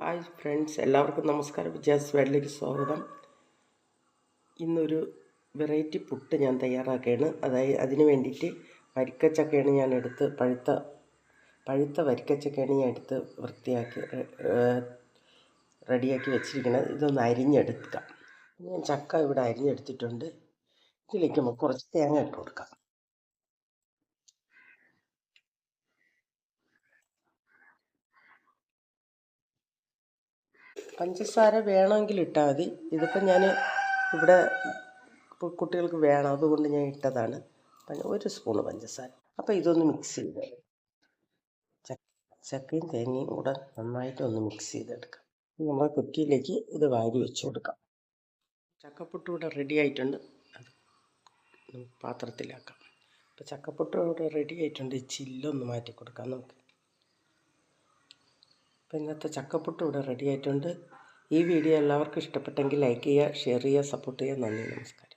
Hi friends എല്ലാവർക്കും നമസ്കാരം. വിജയാസ് വേഡിലേക്ക് സ്വാഗതം. ഇന്നൊരു വെറൈറ്റി പുട്ട് ഞാൻ തയ്യാറാക്കുകയാണ്. അതായത് അതിന് വേണ്ടിയിട്ട് വരിക്കച്ചക്കയാണ് ഞാൻ എടുത്ത് പഴുത്ത പഴുത്ത വരിക്കച്ചക്കയാണ് ഞാൻ എടുത്ത് വൃത്തിയാക്കി റെഡിയാക്കി വെച്ചിരിക്കുന്നത്. ഇതൊന്ന് അരിഞ്ഞെടുക്കാം. ഞാൻ ചക്ക ഇവിടെ അരിഞ്ഞെടുത്തിട്ടുണ്ട്. ഇതിലേക്ക് നമുക്ക് കുറച്ച് തേങ്ങ ഇട്ട് കൊടുക്കാം. പഞ്ചസാര വേണമെങ്കിൽ ഇട്ടാൽ മതി. ഇതിപ്പോൾ ഞാൻ ഇവിടെ കുട്ടികൾക്ക് വേണം. അതുകൊണ്ട് ഞാൻ ഇട്ടതാണ്. ഒരു സ്പൂണ് പഞ്ചസാര. അപ്പോൾ ഇതൊന്ന് മിക്സ് ചെയ്ത് ചക്ക ചക്കയും തേങ്ങയും കൂടെ നന്നായിട്ട് ഒന്ന് മിക്സ് ചെയ്തെടുക്കാം. നമ്മൾ കുറ്റിയിലേക്ക് ഇത് വാരി വെച്ച് കൊടുക്കാം. ചക്കപ്പൊട്ട് ഇവിടെ റെഡി ആയിട്ടുണ്ട്. അത് പാത്രത്തിലാക്കാം. അപ്പോൾ ചക്കപ്പൊട്ട് ഇവിടെ റെഡി ആയിട്ടുണ്ട്. ചില്ലൊന്ന് മാറ്റി കൊടുക്കാം നമുക്ക്. അപ്പോൾ ഇന്നത്തെ ചക്കപ്പുട്ട് ഇവിടെ റെഡി ആയിട്ടുണ്ട്. ഈ വീഡിയോ എല്ലാവർക്കും ഇഷ്ടപ്പെട്ടെങ്കിൽ ലൈക്ക് ചെയ്യുക ഷെയർ ചെയ്യുക സപ്പോർട്ട് ചെയ്യുക. നന്ദി നമസ്കാരം.